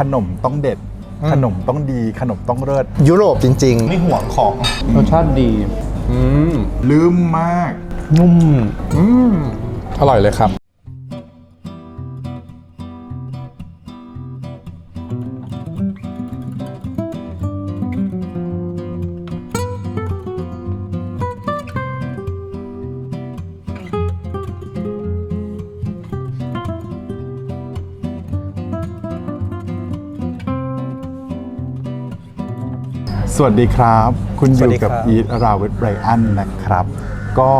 ขนมต้องเด็ด ขนมต้องดี ขนมต้องเลิศยุโรปจริงๆไม่ห่วงของ รสชาติดี อืมลืมมาก นุ่ม อืมอร่อยเลยครับ วัสดีครับ คุณอสวัยู่สดีครักับบอีทราวิทไรอันนะครับ ก็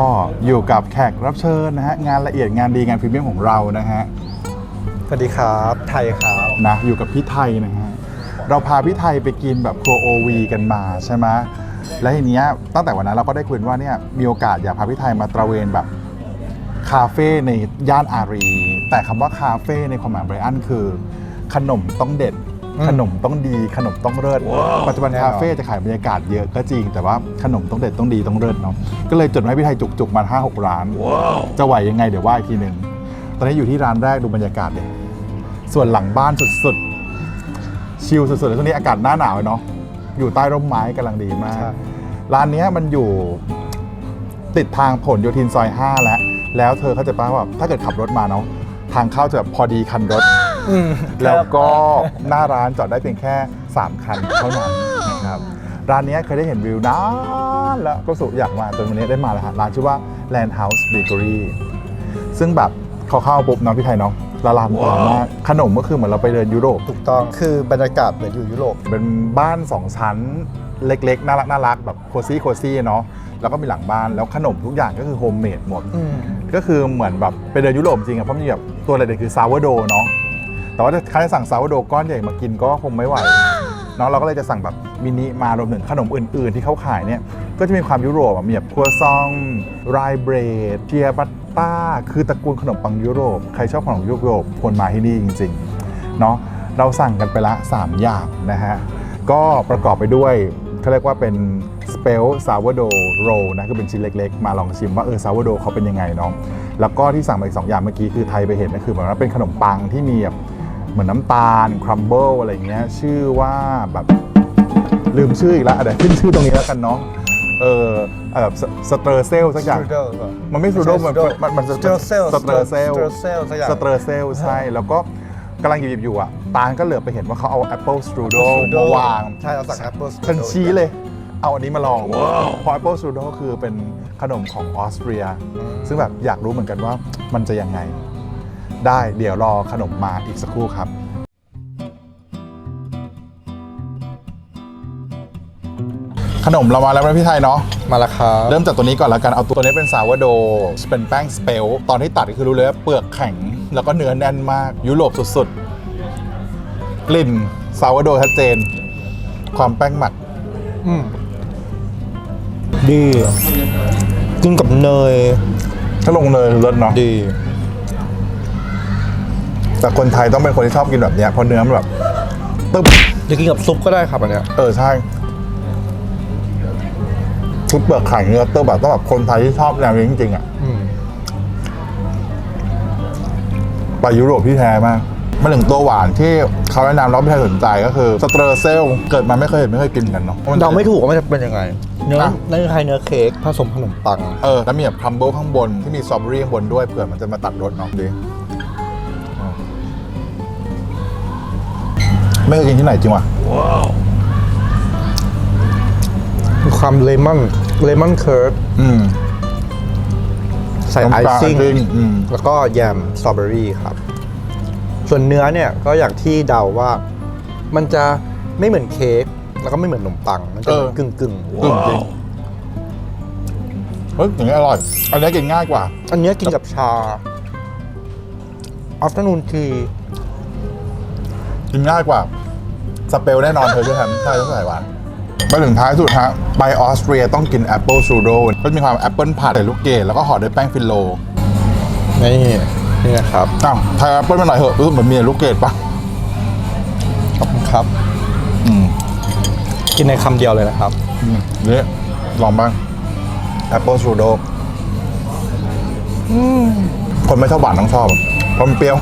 อยู่กับแขกรับเชิญนะฮะงานละเอียดงานดีงานพรีเมียมของเรานะฮะสวัสดีครับไทยครับนะอยู่กับพี่ไทยนะฮะเราพาพี่ไทยไปกินแบบครัวโอวีกันมาใช่ไหมและทีเนี้ยตั้งแต่วันนั้นเราก็ได้คุยกันว่าเนี่ยมีโอกาสอยากพาพี่ไทยมาตระเวนแบบคาเฟ่ในย่านอารี แต่คำว่าคาเฟ่ในความหมายไบรอันคือ ขนมต้องเด็ดอืม ขนมต้องดีขนมต้องเลิศปัจจุบันแน่นอนคาเฟ่จะขายบรรยากาศเยอะก็จริงแต่ว่าขนมต้องเด็ดต้องดีต้องเลิศเนาะก็เลยจดมาให้พี่ไทยจุกๆมาห้าหกร้านจะไหวยังไงเดี๋ยวว่าอีกทีหนึ่งตอนนี้อยู่ที่ร้านแรกดูบรรยากาศเลยส่วนหลังบ้านสุดๆชิลสุดๆเลยช่วงนี้อากาศหน้าหนาวเนาะอยู่ใต้ร่มไม้กำลังดีมากใช่ร้านเนี้ยมันอยู่ติดทางผลโยธินซอย 5 แล้ว แล้วเธอเข้าใจป่ะว่าถ้าเกิดขับรถมาเนาะทางเข้าจะแบบพอดีคันรถอืม แล้วก็หน้าร้านจอดได้เพียงแค่ 3 คันเท่านั้นนะครับร้านเนี้ยเคยได้เห็นวิวนานแล้วก็สุอยากมาจนวันนี้ได้มาแล้วฮะร้านชื่อว่า Land House Bakery ซึ่งแบบเขาเข้าปุ๊บเน้องพี่ไทยเนาะละลานตามากขนมก็คือเหมือนเราไปเดินยุโรปถูกต้องคือบรรยากาศเหมือนอยู่ยุโรปเป็นบ้านสองชั้นเล็กๆ น่ารักน่ารักแบบโคซี่โคซี่เนาะแล้วก็มีหลังบ้านแล้วขนมทุกอย่างก็คือโฮมเมดหมดอืมก็คือเหมือนแบบไปเดินยุโรปจริงอะเพราะมีแบบตัวอะไรเด็ดคือซาวโดเนาะ แต่ว่าถ้าใครจะสั่งซาวโดก้อนใหญ่มากินก็คงไม่ไหวเนาะเราก็เลยจะสั่งแบบมินิมารวมถึงขนมอื่น ๆ ที่เขาขายเนี่ยก็จะมีความยุโรปอะมีแบบครัวซองไรเบรดเทียบัตต้า คือตระกูลขนมปังยุโรป ใครชอบขนมยุโรปควรมาที่นี่จริงๆเนาะเราสั่งกันไปละ 3 อย่างนะฮะ ก็ประกอบไปด้วยเขาเรียกว่าเป็นสเปลซาวโดโรนะคือเป็นชิ้นเล็กๆ มาลองชิมว่าเออซาวโดเขาเป็นยังไงเนาะแล้วก็ที่สั่งมาอีกสองอย่างเมื่อกี้คือไทยไปเห็นนะคือเหมือนว่าเป็นขนมปังที่มีแบบ เหมือนน้ำตาลครัมเบิลอะไรเงี้ยชื่อว่าแบบลืมชื่ออีกแล้วอะเดี๋ยวขึ้นชื่อตรงนี้แล้วกันเนาะเออเออสเตอร์เซลสักอย่าง Strudel หรอ มันไม่สตูดิโอมัน Strudel มันมัน Strudel สเตอร์เซล Strudel สักอย่าง สเตอร์เซลใช่ แล้วก็กำลังหยิบๆอยู่อะ ตาลก็เหลือไปเห็นว่าเขาเอาแอปเปิลสตรูโด Strudel มาวางใช่เราสั่ง Apple Strudel ฉันชี้เลย เอาอันนี้มาลองเพราะแอปเปิลสตรูโดคือเป็นขนมของออสเตรียอืมซึ่งแบบอยากรู้เหมือนกันว่ามันจะยังไง ได้เดี๋ยวรอขนมมาอีกสักครู่ครับขนมเรามาแล้วนะพี่ไทยเนาะมาและครับเริ่มจากตัวนี้ก่อนแล้วกันเอาตัวนี้เป็นซาวโดเป็นแป้งสเปลตอนที่ตัดก็คือรู้เลยว่าเปลือกแข็ง แล้วก็เนื้อแน่นมาก ยุโรปสุดๆ กลิ่นซาวโดชัดเจน ความแป้งหมักอืมดีกินกับเนย ถ้าลงเนยรสเนาะดี แต่คนไทยต้องเป็นคนที่ชอบกินแบบเนี้ยเพราะเนื้อมันแบบตึ๊บจะกินกับซุปก็ได้ครับอันเนี้ย เออใช่ชุดเปลือกแข็งเนื้อตึ๊บแบบต้องแบบคนไทยที่ชอบแนวนี้จริงๆอะอืมไปยุโรปที่แท้มากมาถึงตัวหวานที่เขาแนะนำแล้วไม่เคยสนใจก็คือสเตอร์เซลเกิดมาไม่เคยเห็นไม่เคยกินกันเนาะเราไม่ถูกว่ามันจะเป็นยังไง เนื้ออะนั่นคือใครเนื้อเค้กผสมขนมปัง เออแล้วมีแบบครัมเบิลข้างบนที่มีสตรอเบอรี่ข้างบนด้วยเผื่อมันจะมาตัดรสเนาะดี ไม่เคยกินที่ไหนจริงวะมีความเลมอนเลมอนเคิร์ดอืม ใส่ไอน้ำตาลซิ่ง icing อืม แล้วก็แยมสตรอเบอรี่ครับ ส่วนเนื้อเนี่ยก็อย่างที่เดาว่า มันจะไม่เหมือนเค้กแล้วก็ไม่เหมือนขนมปัง มันจะเออกึ่งกึ่งกึ่งจริงเฮ้ยอย่างนี้อร่อย อันนี้กินง่ายกว่า อันเนี้ยกินกับชาอัฟเตอร์นูนที กินง่ายกว่า สเปลแน่นอนเธอด้วยครับใช่ต้องใส่หวานไปถึงท้ายสุดฮะไปออสเตรียต้องกินแอปเปิลชูโดก็จะมีความแอปเปิลผัดใส่ลูกเกดแล้วก็ห่อด้วยแป้งฟิลโล นี่นี่นะครับอ้าวไทยแอปเปิลมาหน่อยเถอะรู้สึกเหมือนมีลูกเกดปะขอบคุณครับอืมกินในคำเดียวเลยนะครับอืมนี่ลองบ้างแอปเปิลชูโดคนไม่ชอบหวานต้องชอบ เพราะเพราะมันเปรี้ยว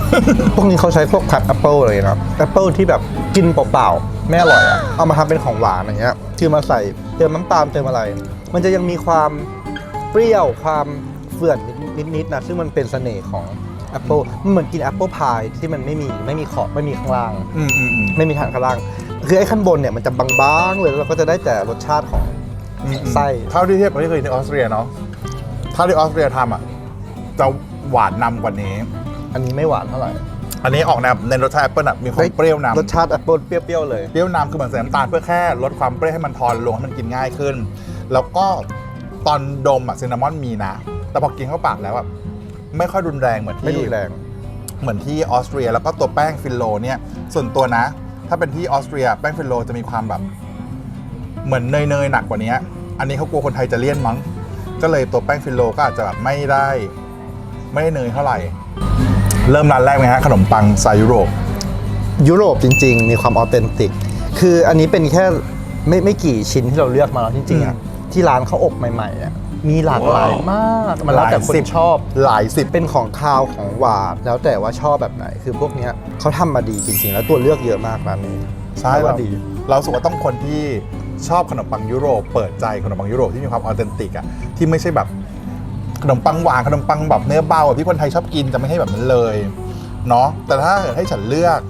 พวกนี้เขาใช้พวกคัดแอปเปิลเลยนะแอปเปิลที่แบบกินเปล่าๆไม่อร่อยอะเอามาทำเป็นของหวานอย่างเงี้ยคือมาใส่เติมน้ำตาลเติมอะไร มันจะยังมีความเปรี้ยวความเฟื่อนนิดๆนะซึ่งมันเป็นเสน่ห์ของแอปเปิลมันเหมือนกินแอปเปิลพายที่มันไม่มีไม่มีขอบไม่มีข้างล่างอืมอืมอืมไม่มีทางข้างล่าง คือไอ้ขั้นบนเนี่ยมันจะบางๆเลยแล้วเราก็จะได้แต่รสชาติของไส้เท่าที่เทียบกับที่เคยที่ออสเตรียเนาะเท่าที่ออสเตรียทำอะจะหวานนำกว่านี้ อันนี้ไม่หวานเท่าไหร่ อันนี้ออกแนวในรสชาติแอปเปิลอะมีความเปรี้ยวนำรสชาติแอปเปิลเปรี้ยวๆเลย เปรี้ยวนำคือเหมือนใส่น้ำตาลเพื่อแค่ลดความเปรี้ยวให้มันทอนลงให้มันกินง่ายขึ้น แล้วก็ตอนดมอะซินนามอนมีนะ แต่พอกินเข้าปากแล้วแบบไม่ค่อยรุนแรงเหมือนที่ไม่รุนแรง เหมือนที่ออสเตรีย แล้วก็ตัวแป้งฟิลโลเนี่ย ส่วนตัวนะ ถ้าเป็นที่ออสเตรีย แป้งฟิลโลจะมีความแบบ เหมือนเนยๆหนักกว่านี้อันนี้เขากลัวคนไทยจะเลี่ยนมั้ง ก็เลยตัวแป้งฟิลโลก็อาจจะแบบไม่ได้ ไม่ได้เนยเท่าไหร่ เริ่มร้านแรกไหมฮะขนมปังสไตล์ยุโรป ยุโรปจริง ๆ มีความออเทนติก คืออันนี้เป็นแค่ไม่ไม่กี่ชิ้นที่เราเลือกมาแล้วจริงๆอะที่ร้านเขาอบใหม่ๆอะมีหลากหลายมาก มันแล้วแต่คนชอบหลายสิบเป็นของคาวของหวานแล้วแต่ว่าชอบแบบไหน คือพวกเนี้ยเขาทำมาดีจริง ๆ แล้วตัวเลือกเยอะมากร้านนี้ใช่ว่าเราดี เรารู้สึกว่าต้องคนที่ชอบขนมปังยุโรป เปิดใจขนมปังยุโรปที่มีความออเทนติกอะที่ไม่ใช่แบบ ขนมปังหวานขนมปังแบบเนื้อเบาอะที่คนไทยชอบกินจะไม่ให้แบบนั้นเลยเนาะแต่ถ้าเกิดให้ฉันเลือก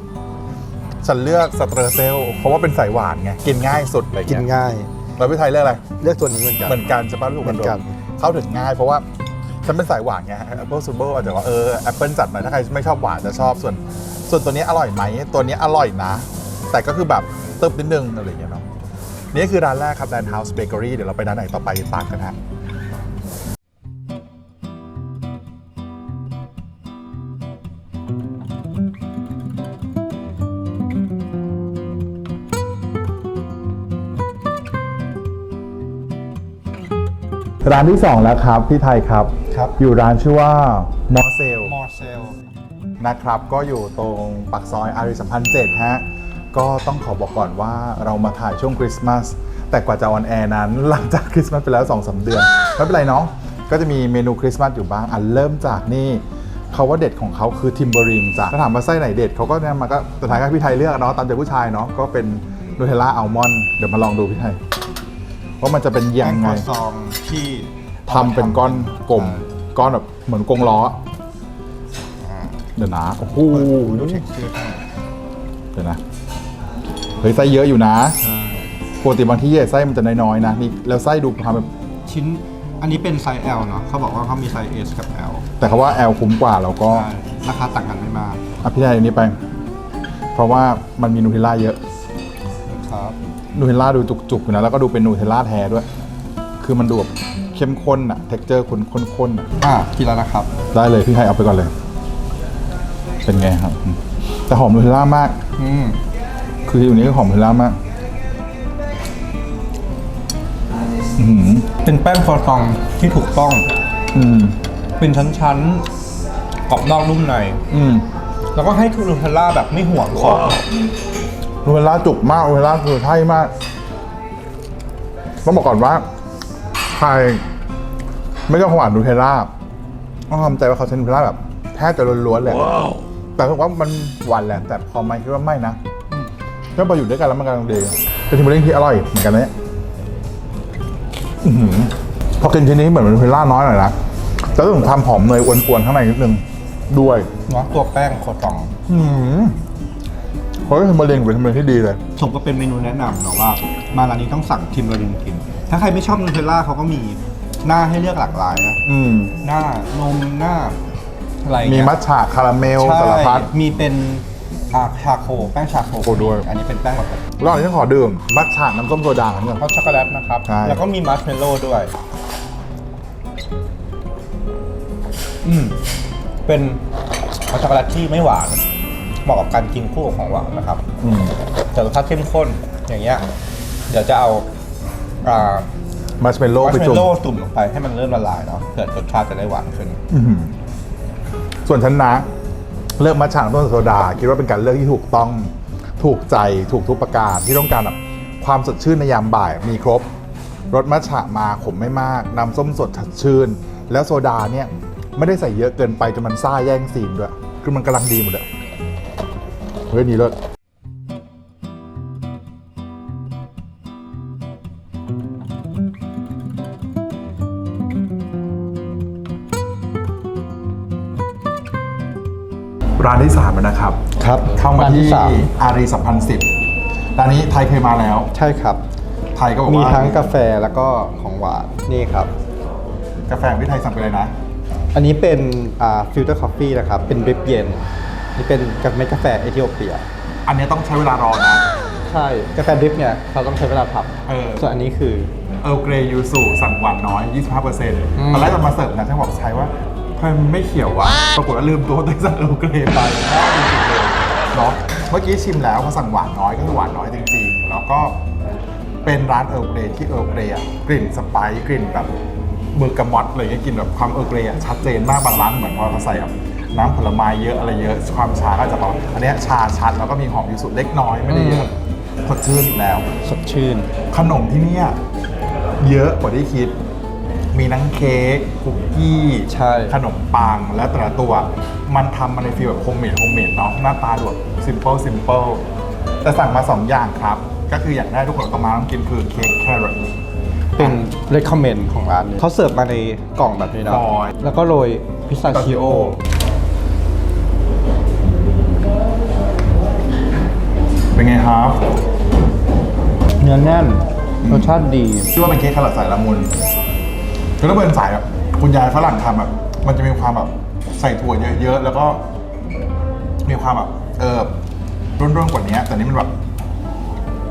ฉันเลือกสเตอร์เซล เพราะว่าเป็นสายหวานไงกินง่ายสุดอะไรกินเงี้ยง่าย แล้วพี่ไทยเลือกอะไร เลือกตัวนี้เหมือนกัน เหมือนกันจะป้าลูกเหมือนกัน เข้าถึงง่ายเพราะว่าฉันเป็นสายหวานไงแอปเปิลซูเปอร์อาจจะว่าเออแอปเปิลจัดหน่อยถ้าใครไม่ชอบหวานจะชอบส่วน ส่วนตัวนี้อร่อยไหมตัวนี้อร่อยนะ แต่ก็คือแบบเติมนิดนึงอะไรอย่างเงี้ยเนาะนี่คือร้านแรกครับ Land House Bakery เดี๋ยวเราไปร้านไหนต่อไปติดตามกันฮะ ร้านที่ 2 แล้วครับพี่ไทยครับ ครับ อยู่ร้านชื่อว่ามอเซลมอร์เซล นะครับ ก็อยู่ตรงปากซอยอารีสัมพันธ์เจ็ดฮะ ก็ต้องขอบอกก่อนว่าเรามาถ่ายช่วงคริสต์มาสแต่กว่าจะออนแอร์นั้น หลังจากคริสต์มาสไปแล้ว2อสเดือนไม่เป็นไรเนาะก็จะมีเมนูคริสต์มาสอยู่บ้างอันเริ่มจากนี่เขาว่าเด็ดของเขาคือทิมเบอริงจ้ะถ้าถามว่าไส้ไหนเด็ดเขาก็เนี่ยมาก็สุดท้ายก็พี่ไทยเลือกเนาะตามใจผู้ชายเนาะก็เป็นนูเทลล่าอัลมอนด์เดี๋ยวมาลองดูพี่ไทย ว่ามันจะเป็นยังไงซองที่ทำเป็นก้อนกลมก้อนแบบเหมือนกงล้อเดี๋ยวนะโอ้โหดูเท็กเจอร์เดี๋ยวนะเฮ้ยไส้เยอะอยู่นะปกติบางที่ไส้มันจะน้อยๆนะนี่แล้วไส้ดูทำแบบชิ้นอันนี้เป็นไซส์ L เนาะเขาบอกว่าเขามีไซส์ S กับ L แต่เขาว่า L คุ้มกว่าแล้วก็ใช่ราคาต่างกันไม่มากอภิไทยอันนี้ไป เพราะว่ามันมีนูเทลล่าเยอะครับ นูเทลล่าดูจุกๆอยู่นะแล้วก็ดูเป็นนูเทลล่าแท้ด้วย คือมันดูแบบเข้มข้นอะเท็กเจอร์ข้นๆอะอะกินแล้วนะครับ ได้เลยพี่ไทยเอาไปก่อนเลย เป็นไงครับอืมแต่หอมนูเทลล่ามาก อืมคืออยู่นี้ก็หอมนูเทลล่ามากอือหือเป็นแป้งคอซองที่ถูกต้อง อืมเป็นชั้นๆกรอบนอกนุ่มใน อืม แล้วก็ให้ทูนูเทลล่าแบบไม่ห่วงของ นูเทลล่าจุกมากนูเทลล่าคือใช่มาก ต้องบอกก่อนว่าใครไม่ชอบหวานนูเทลล่าต้องทำใจว่าเขาใช้นูเทลล่าแบบแทบจะล้วนๆเลยแต่ผมว่ามันหวานแหละแต่พอไม่คิดว่าไม่นะก็พออยู่ด้วยกันแล้วมันกำลังดีเป็นทิมเบอร์เร่งที่อร่อยเหมือนกันนะเนี่ยอื้อหือพอกินทีนี้เหมือนนูเทลล่าน้อยหน่อยนะแต่ต้องความหอมเนยอวนๆข้างในนิดนึงด้วยเนาะตัวแป้งคอซอง อืม เพราะว่าทิมเบอร์เร่งเป็นทิมเบอร์เร่งที่ดีเลยผมก็เป็นเมนูแนะนำเนาะว่า มาร้านนี้ต้องสั่งทิมเบอรินกิน ถ้าใครไม่ชอบนูเทลล่าเขาก็มีหน้าให้เลือกหลากหลายนะ อืม หน้านมหน้าอะไรมีเงี้ยมัทฉะคาราเมลใช่สารพัด มีเป็นอ่าชาโคแป้งชาโคโอ้ด้วย อันนี้เป็นแป้งแบบรอบนี้ต้องขอดื่ม มัทฉะน้ำส้มโซดาเหมือนกันฮอตช็อกโกแลตนะครับ ใช่ แล้วก็มีมัชเมลโล่ด้วย อืมเป็นฮอตช็อกโกแลตที่ไม่หวาน เหมาะกับการกินคู่กับของหวานนะครับอืมแต่รสชาติเข้มข้นอย่างเงี้ยเดี๋ยวจะเอาอ่ามัชเมลโล่มัชไปเมจุ่ลมโล่จุ่มลงไปให้มันเริ่มละลายเนาะเผื่อรสชาติจะได้หวานขึ้น อื้อหือส่วนฉันนะ เลือกมัทฉะน้ำส้มโซดา คิดว่าเป็นการเลือกที่ถูกต้องถูกใจถูกทุกประการที่ต้องการแบบความสดชื่นในยามบ่ายมีครบรสมัทฉะมาขมไม่มากน้ำส้มสดสดชื่น แล้วโซดาเนี่ย ไม่ได้ใส่เยอะเกินไปจนมันซ่าแย่งซีนด้วย คือมันกำลังดีหมดอะ เฮ้ยนี่เลิศร้านที่สามแล้วนะครับ ครับเข้ามาร้นที่สาม อารีสัมพันธ์สิบร้านนี้ไทยเคยมาแล้ว ใช่ครับ ไทยก็บอกมีว่าทั้งกาแฟแล้วก็ของหวานนี่ครับ กาแฟของพี่ไทยสั่งไปเลยนะ อันนี้เป็นอ่าฟิลเตอร์คอฟฟี่นะครับ เป็นดริปเย็น นี่เป็นกับเม็ดกาแฟเอธิโอเปีย อันนี้ต้องใช้เวลารอนะ ใช่ กาแฟดริปเนี่ยเราต้องใช้เวลาทเออำส่วนอันนี้คือ เออเกรยูสุสั่งหวานน้อย 25%ตอนแรกจะมาเสิร์ฟนะฉันบอกใช้ว่าทำไมมันไม่เขียววะ ปรากฏว่าลืมตัวตัวเองสั่งเออเกรไปน่าจริงๆเลยเนาะ เมื่อกี้ชิมแล้วเขาสั่งหวานน้อยก็คือหวานน้อยจริงๆ แล้วก็เป็นร้านเออเกรที่เออเกรอะกลิ่นสไปซ์กลิ่นแบบเบอร์กามอตอะไรเงี้ยกลิ่นแบบความเออเกรอะชัดเจนมากบางร้านเหมือนพอเขาใส่แบบ น้ำผลไม้เยอะอะไรเยอะ ความชาก็จะแบบอันเนี้ยชาชัดแล้วก็มีหอมยูสุเล็กน้อยไม่ได้เยอะสดชื่นอีกแล้ว สดชื่น ขนมที่เนี่ยเยอะกว่าที่คิด มีทั้งเค้กคุกกี้ใช่ ขนมปังและแต่ละตัว มันทำมาในฟีลแบบโฮมเมดโฮมเมดเนาะหน้าตาดูแบบซิมเ l ิลซิมเ l ิลแต่สั่งมา2อย่างครับ ก็คืออย่างแรกทุกคนต้องมาต้องกินคือเค้กแครอท เป็น recommend ของร้านนี้เขาเสิร์ฟมาในกล่องแบบนี้เนาะโรยแล้วก็โรยพิซซาชิโอ เป็นไงครับเนื้อแน่นรสชาติดีชื่อว่าเป็นเค้กแครอทสายละมุนคือถ้าเป็นสายแบบคุณยายฝรั่งทำแบบมันจะมีความแบบใส่ถั่วเยอะๆแล้วก็ มีความแบบเออร่วนๆกว่านี้แต่นี่มันแบบ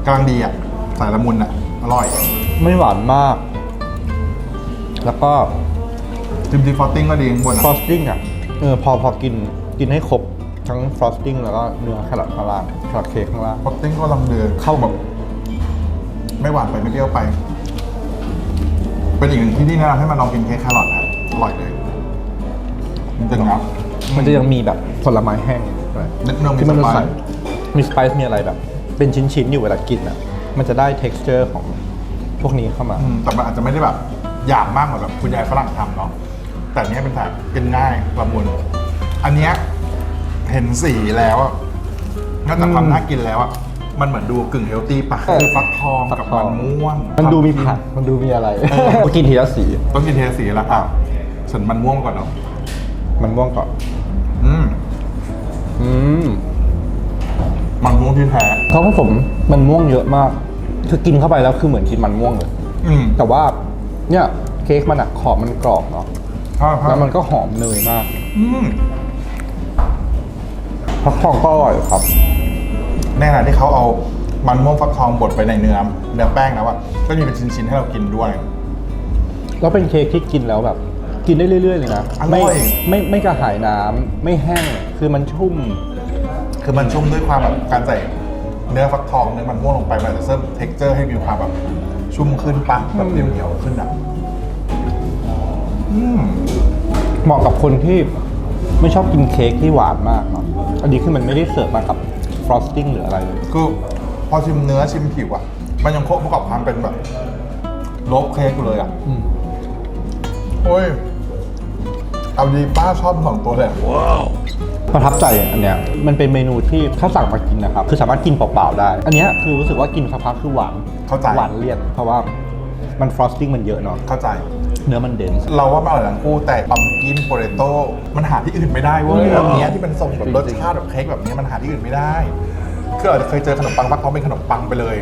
กำลังดีอะสายละมุนอะอร่อย ไม่หวานมาก แล้วก็จิมจีฟอตติ้งก็ดีข้างบนฟรออะสติ้งอะเออพอพอกินกินให้ครบ ทั้งฟรอสติ้งแล้วก็เนื้อแครอทข้างล่างแครอทเค้กข้างล่างฟอตติ้งก็กำลังเดือเข้าแบบ ไม่หวานไปไม่เปรี้ยวไป เป็นอีกหนึ่งที่ที่แนะนำให้มาลองกินเค้กแครอทนะอร่อยเลยจริงๆนะมันจะยังมีแบบผลไม้แห้งด้วยนิดนึงมีที่มันสจะไปใส่ซ์มีสไปซ์มีอะไรแบบ เป็นชิ้นๆอยู่เวลากินอะมันจะได้ texture ของพวกนี้เข้ามา อืมแต่มันอาจจะไม่ได้แบบหยาบมากเหมือนแบบคุณยายฝรั่งทำเนาะแต่อันเนี้ยเป็นแบบกินง่ายละมุนอันเนี้ย เห็นสีแล้วอะนอกจากความอืมน่ากินแล้วอะมันเหมือนดูกึ่งเฮลตี้ปะคือฟักทองฟักกับทองมันม่วงมันดูมีผักมันดูมีอะไรก็กินทีละสีต้องกินเทสสีแล้วอะฉันมันม่วงมาก่อนเนาะมันม่วงก่อนอืมอืมมันม่วงที่แท้เขาผสมมันม่วงเยอะมาก คือกินเข้าไปแล้วคือเหมือนกินมันม่วงเลยอืมแต่ว่าเนี่ยเค้กมันอะขอบมันกรอบเนาะใช่ใช่แล้วมันก็หอมเนยมาก อืม ฟักทองก็อร่อยครับแน่นอนที่เขาเอามันม่วงฟักทองบดไปในเนื้อเนื้อแป้งแล้วอะก็มีเป็นชิ้นๆให้เรากินด้วย แล้วเป็นเค้กที่กินแล้วแบบ กินได้เรื่อย ๆ เลยนะอร่ไม่อยไม่ไม่กระหายน้ำไม่แห้งคือมันชุ่ม คือมันชุ่มด้วยความแบบการใส่เนื้อฟักทองเนื้อมันม่วงลงไปมันจะเพิ่มเท็กเจอร์ให้มีความแบบชุ่มขึ้นปะแบบเหนียวๆขึ้นอะอืม เหมาะกับคนที่ ไม่ชอบกินเค้กที่หวานมากเนาะอันนี้คือมันไม่ได้เสิร์ฟมากับฟรอสติ้งหรืออะไรเลย คือพอชิมเนื้อชิมผิวอะ มันยังครบประกอบความเป็นแบบโลบเค้กอยู่เลยอะอืม โอ้ยเอาดีป้าชอบทั้งสองตัวเลยอะประทับใจอันเนี้ยมันเป็นเมนูที่ถ้าสั่งมากินนะครับ คือสามารถกินเปล่าๆได้ อันเนี้ยคือรู้สึกว่ากินสักพักคือหวานเข้าใจ หวานเลี่ยนเพราะว่ามันฟรอสติ้งมันเยอะเนาะ เข้าใจ เนื้อมันเดนส์เราว่ามันอร่อยทั้งคู่แต่ปัมกินโปเตโต้มันหาที่อื่นไม่ได้เว้ยอืมแบบเนี้ยที่เป็นทรงแบบรสชาติแบบเค้กแบบเนี้ยมันหาที่อื่นไม่ได้คือเราอาจจะเคยเจอขนมปังฟักทองเป็นขนมปังไปเลย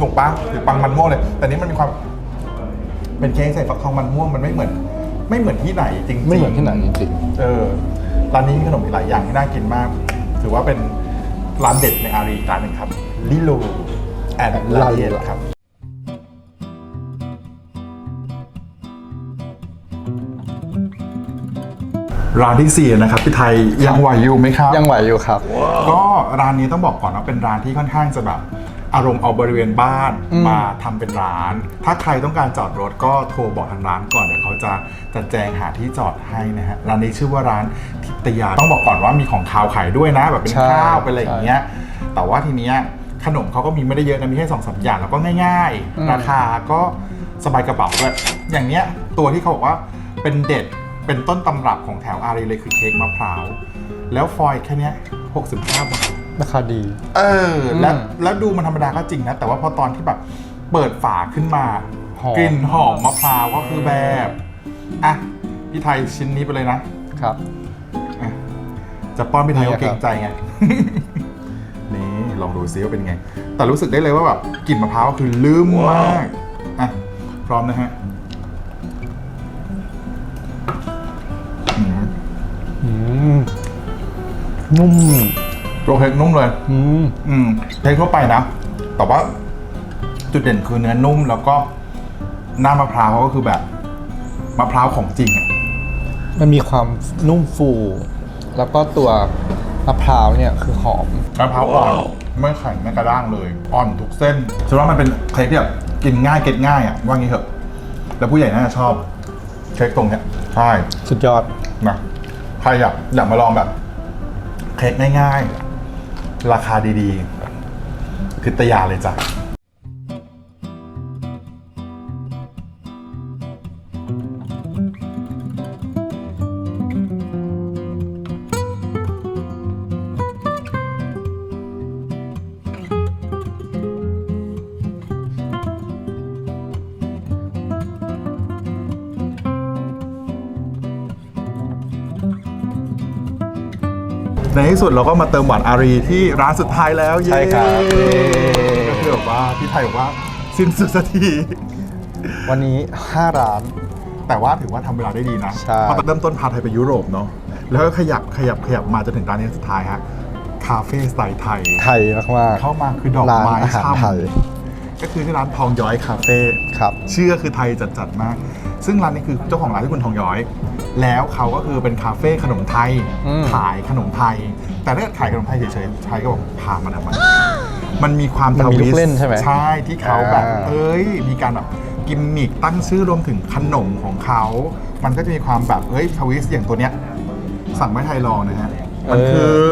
ถูกปะหรือปังมันม่วงเลย แต่นี้มันมีความ เป็นเค้กใส่ฟักทองมันม่วงมันไม่เหมือน ไม่เหมือนที่ไหนจริงๆไม่เหมือนที่ไหนจริงเออร้านนี้มีขนมอีกหลายอย่างที่น่ากินมาก ถือว่าเป็นร้านเด็ดในอารีร้านหนึ่งครับลิโลแอนด์ลาเลียครับ ร้านที่สี่นะครับพี่ไทยยังไหวอยู่ไหมครับ ยังไหวอยู่ครับ ก็ร้านนี้ต้องบอกก่อนว่าเป็นร้านที่ค่อนข้างจะแบบอารมณ์เอาบริเวณบ้านอืมมาทำเป็นร้าน ถ้าใครต้องการจอดรถก็โทรบอกทางร้านก่อนเดี๋ยวเขาจะจัดแจงหาที่จอดให้นะฮะ ร้านนี้ชื่อว่าร้านทิตยา ต้องบอกก่อนว่ามีของคาวขายด้วยนะ แบบเป็นใช่ข้าวเป็นอะไรอย่างเงี้ย แต่ว่าทีเนี้ยขนมเขาก็มีไม่ได้เยอะนะ มีแค่สองสามอย่างแล้วก็ง่ายอืมๆราคาก็สบายกระเป๋าด้วย อย่างเนี้ยตัวที่เขาบอกว่าเป็นเด็ด เป็นต้นตำรับของแถวอารีเลยคือเค้กมะพร้าว แล้วฟอยล์แค่เนี้ย65 บาท ราคาดี เออ แล้วอืมแล้วดูมันธรรมดาก็จริงนะ แต่ว่าพอตอนที่แบบเปิดฝาขึ้นมา หอม กลิ่นหอมมะพร้าวก็คือแบบ อะ พี่ไทยชิ้นนี้ไปเลยนะ ครับอะจะป้อนพี่ไทยนี่ก็ครับเกรงใจไง นี่ลองดูซิว่าเป็นไง แต่รู้สึกได้เลยว่าแบบกลิ่นมะพร้าวคือลืมมาก อะ พร้อมนะฮะ นุ่มตัวเค้กนุ่มเลย อืมอืมเค้กทั่วไปนะ แต่ว่า จุดเด่นคือเนื้อนุ่มแล้วก็หน้ามะพร้าวเขาก็คือแบบมะพร้าวของจริงอะมันมีความนุ่มฟู แล้วก็ตัวมะพร้าวเนี่ยคือหอม มะพร้าวอ่อนไม่แข็งไม่กระด้างเลยอ่อนทุกเส้นฉันว่ามันเป็นเค้กที่แบบกินง่ายเก็ตง่ายอะว่างี้เถอะแล้วผู้ใหญ่น่าจะชอบเค้กตรงเนี้ยใช่สุดยอดนะ ใครอยากอยากมาลองแบบเค้กง่ายๆ ราคาดีๆ คือตยาเลยจ้ะ ในที่สุดเราก็มาเติมหวานอารีที่ร้านสุดท้ายแล้วเย้ใช่ครับ ก็คือแบบว่าพี่ไทยบอกว่าสิ้นสุดสักที วันนี้ 5 ร้าน แต่ว่าถือว่าทำเวลาได้ดีนะใช่ เพราะเริ่มต้นพาไทยไปยุโรปเนาะแล้วก็ขยับขยับขยับมาจนถึงร้านนี้สุดท้ายฮะคาเฟ่สไตล์ไทย ไทยมากๆเข้ามาคือดอกร้านไม้อาหารช่ไทยำก็คือที่ร้านทองย้อยคาเฟ่ ครับ ชื่อก็คือไทยจัดๆมาก ซึ่งร้านนี้คือเจ้าของร้านที่คุณทองย้อย แล้วเขาก็คือเป็นคาเฟ่ขนมไทยอืม ขายขนมไทย แต่ถ้าเกิดขายขนมไทยเฉยๆชายก็บอกพามาทำไมมันมีความมันมีทลูวิกสเล่นใช่ไหมใช่ที่เขาแบบอ่า เอ้ยมีการแบบกิมมิกตั้งชื่อรวมถึงขนมของเขา มันก็จะมีความแบบเอ้ยทวิสอย่างตัวเนี้ยสั่งไม่ไทยลองนะฮะมันคือ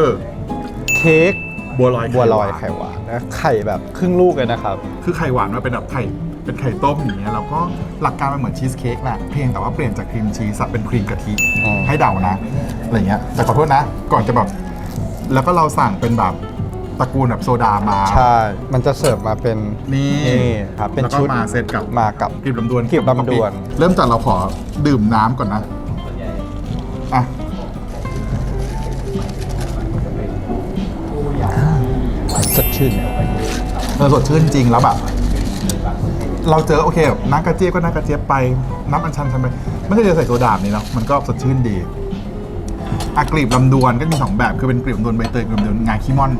เค้กบัวลอยบัวลอยไข่ไข่หวานหวานนะไข่แบบครึ่งลูกเลยนะครับ คือไข่หวานมาเป็นแบบไข่ เป็นไข่ต้มอย่างเงี้ยแล้วก็หลักการมันเหมือนชีสเค้กแหละเพียงแต่ว่าเปลี่ยนจากครีมชีสอะเป็นครีมกะทิอืม ให้เดานะอะไรเงี้ยแต่ขอโทษนะ ก่อนจะแบบ แล้วก็เราสั่งเป็นแบบตระกูลแบบโซดามา ใช่ มันจะเสิร์ฟมาเป็นนี่ครับเป็นแล้วก็ชุดมาเซตกับมากับ กลีบลำดวนกลีบลำดวน เริ่มจากเราขอดื่มน้ำก่อนนะอะสดชื่น เออสดชื่นจริงแล้วแบบ เราเจอโอเคแบบน้ำกระเจี๊ยบก็น้ำกระเจี๊ยบไปน้ำอัญชันชันไปไม่ใช่จะใส่โซดาแบบนี้เนาะมันก็สดชื่นดีอะกลีบลำดวนก็มีสองแบบคือเป็นกลีบลำดวนใบเตยกลีบลำดวนงาขี้ม่อน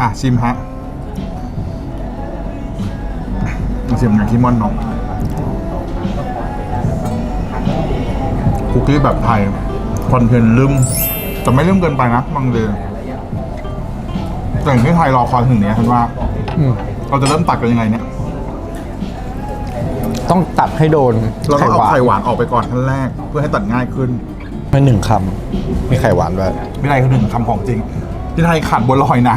อะชิมฮะมาชิมงาขี้ม่อนเนาะคุกกี้แบบไทยคอนเทนต์ลืมแต่ไม่ลืมเกินไปนะบางเดยแต่อย่างที่ไทยรอคอยถึงเนี้ยฉันว่าอืมเราจะเริ่มตัดกันยังไงเนี่ย ต้องตัดให้โดนเราต้องเอาไข่ไข่หวาวหานนออกไปก่อนขั้นแรก เพื่อให้ตัดง่ายขึ้นไม่หนึ่งคำมีไข่หวานไว้ไม่ได้คือหนึ่งคำของจริงที่ไทยขาดบัวลอยนะ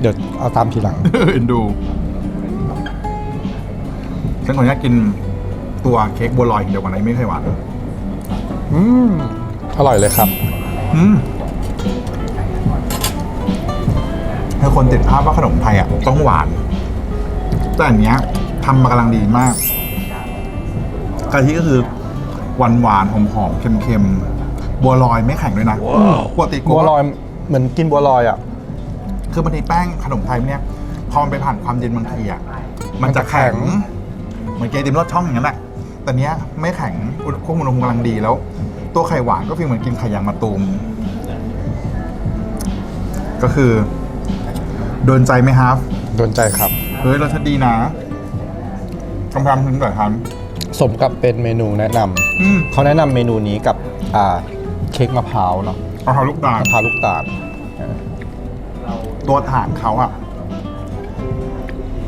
เดี๋ยวเอาตามทีหลังเอ็นดูฉันขออนุญาตกินตัวเค้กบัวลอยอย่างเดียวกันนะไม่ไข่หวานเลยอืมอร่อยเลยครับอืมให้คนติดภาพว่าขนมไทยอะต้องหวานแต่อันเนี้ยทำมากำลังดีมาก กะทิก็คือหวานหวานๆหอมหอมๆเค็มๆบัวลอยไม่แข็งด้วยนะปกติกบัวลอยเหมือนกินบัวลอยอะ คือบางทีแป้งขนมไทยเนี่ยพอมันไปผ่านความเย็นบางทีอะมันจะแข็ง เหมือนเกติมรสช่องอย่างนั้นแหละแต่เนี้ยไม่แข็งอุณควบคุมอุณหภูมิกำลังดีแล้ว ตัวไข่หวานก็ฟีลเหมือนกินไข่ยางมะตูม ก็คือ โดนใจไหมครับ โดนใจครับ เฮ้ยรสชาติดีนะกำลังถึงแต่ทัน สมกับเป็นเมนูแนะนำอืมเขาแนะนำเมนูนี้กับอ่าเค้กมะพร้าวเนาะเอาทาลูกตาลมะพร้าวลูกตาลตัวฐานเขาอะ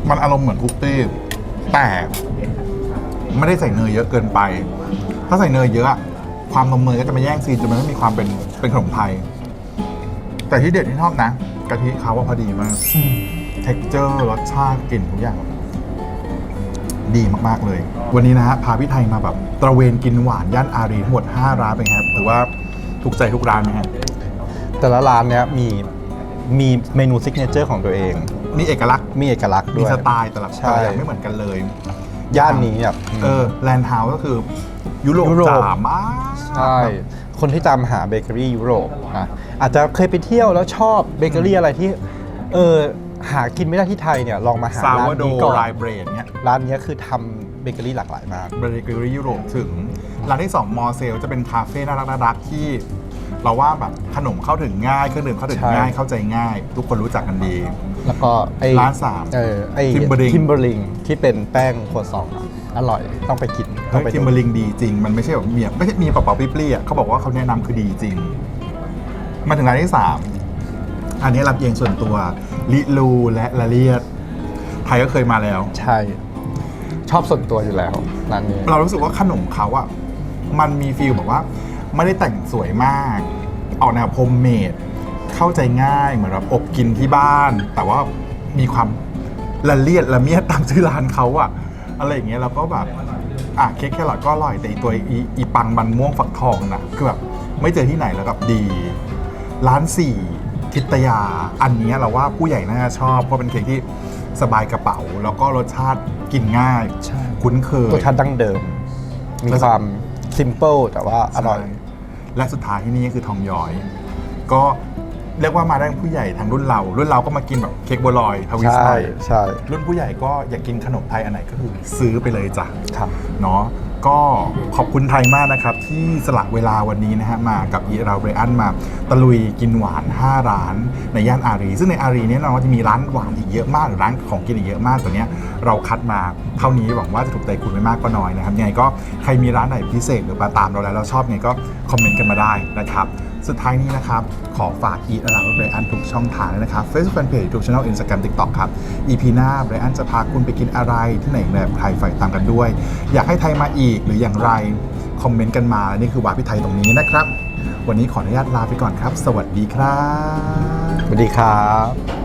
มันอารมณ์เหมือนคุกกี้แต่ไม่ได้ใส่เนยเยอะเกินไป ถ้าใส่เนยเยอะอะความนมเนยก็จะมาแย่งซีนจนมันไม่มีความเป็นเป็นขนมไทย แต่ที่เด็ดที่ชอบนะกะทิเขาว่าพอดีมาก เท็กเจอร์รสชาติกลิ่นทุกอย่าง ดีมากๆเลย วันนี้นะฮะพาพี่ไทยมาแบบตระเวนกินหวานย่านอารีทั้งหมด 5 ร้านเป็นไงครับถือว่าถูกใจทุกร้านไหมครับแต่ละร้านเนี้ยมีมีเมนูซิกเนเจอร์ของตัวเอง มีเอกลักษณ์มีเอกลักษณ์ด้มีวย สไตล์แต่ละใช่แต่ละอย่างไม่เหมือนกันเลยย่านนี้แบบเออแลนด์เฮาส์ก็คือยุโรปยุโรปจ๋ามาก ใช่ คนที่ตามหาเบเกอรี่ยุโรปนะอาจจะเคยไปเที่ยวแล้วชอบเบเกอรี่อะไรที่เออ หากินไม่ได้ที่ไทยเนี่ยลองมาหาซาวร้านโดนี้ก่อนไรเบรดเนี่ยร้านเนี้ยคือทำเบเกอรี่หลากหลายมาก เบรเกอรี่ยุโรปถึง ร้านที่ 2 มอเซล จะเป็นคาเฟ่น่ารักน่ารักที่ เราว่าแบบขนมเข้าถึงง่าย เครื่องดื่มเข้าถึงใช่ง่ายเข้าใจง่าย ทุกคนรู้จักกันดี แล้วก็ไอ้ร้านสามเออไอ้ Timberling ทิมเบอร์ลิงที่เป็นแป้งครัวซองอะอร่อยต้องไปกินต้เฮ้องยไปทิมเบอร์ลิงดีจริง มันไม่ใช่แบบมีไม่ใช่มีเปล่าๆปรี้ๆอะเขาบอกว่าเขาแนะนำคือดีจริง มาถึงร้านที่ 3 อันนี้รับเองส่วนตัว ลิลูและละเลียดไทยก็เคยมาแล้ว ใช่ ชอบส่วนตัวอยู่แล้วร้านนี้เรารู้สึกว่าขนมเขาอะมันมีฟีลแบบว่า ไม่ได้แต่งสวยมาก ออกแนวโฮมเมดเข้าใจง่ายเหมือนแบบอบกินที่บ้าน แต่ว่ามีความละเลียดละเมียดตามชื่อร้านเขาอะอะไรอย่างเงี้ยแล้วก็แบบอะเค้กแครอทก็อร่อยแต่อีตัวอีอีปังมันม่วงฝักทองน่ะคือแบบไม่เจอที่ไหนแล้วแบบดี ร้านสี่ ทิตยา อันเนี้ยเราว่าผู้ใหญ่น่าจะชอบ เพราะเป็นเค้กที่สบายกระเป๋า แล้วก็รสชาติกินง่าย ใช่ คุ้นเคย รสชาติดั้งเดิม มีแล้วความซิมเ l ิลแต่ว่าอร่อยใช่และสุดท้ายที่นี่ก็คือทองย้อย ก็เรียกว่ามาได้ทั้งผู้ใหญ่ทางรุ่นเรา รุ่นเราก็มากินแบบเค้กบัวลอยทวิสใช่ไทยใช่รุ่นผู้ใหญ่ก็อยากกินขนมไทยอันไหนก็คือซื้อไปเลยจ้ะครับ เนาะก็ขอบคุณไทยมากนะครับ ที่สละเวลาวันนี้นะฮะมากับอีเราเบรอันมาตะลุยกินหวาน 5 ร้านในย่านอารี ซึ่งในอารีเนี่ยเราจะมีร้านหวานอีกเยอะมากหรือร้านของกินอีกเยอะมากตัวเนี้ยเราคัดมาเท่านี้หวังว่าจะถูกใจคุณไม่มากก็น้อยนะครับยังไงก็ใครมีร้านไหนพิเศษหรือมาตามเราแล้วเราชอบไงก็คอมเมนต์กันมาได้นะครับ สุดท้ายนี้นะครับ ขอฝาก Eat Around ไบรอันทุกช่องทางเลยนะครับ Facebook Fanpage ทุกช่อง Instagram TikTok ครับ EP หน้าไบรอันจะพาคุณไปกินอะไรที่ไหนแบบใครฝ่ายตามกันด้วย อยากให้ไทยมาอีกหรืออย่างไร คอมเมนต์กันมา นี่คือวาพิไทยตรงนี้นะครับ วันนี้ขออนุญาตลาไปก่อนครับ สวัสดีครับ สวัสดีครับ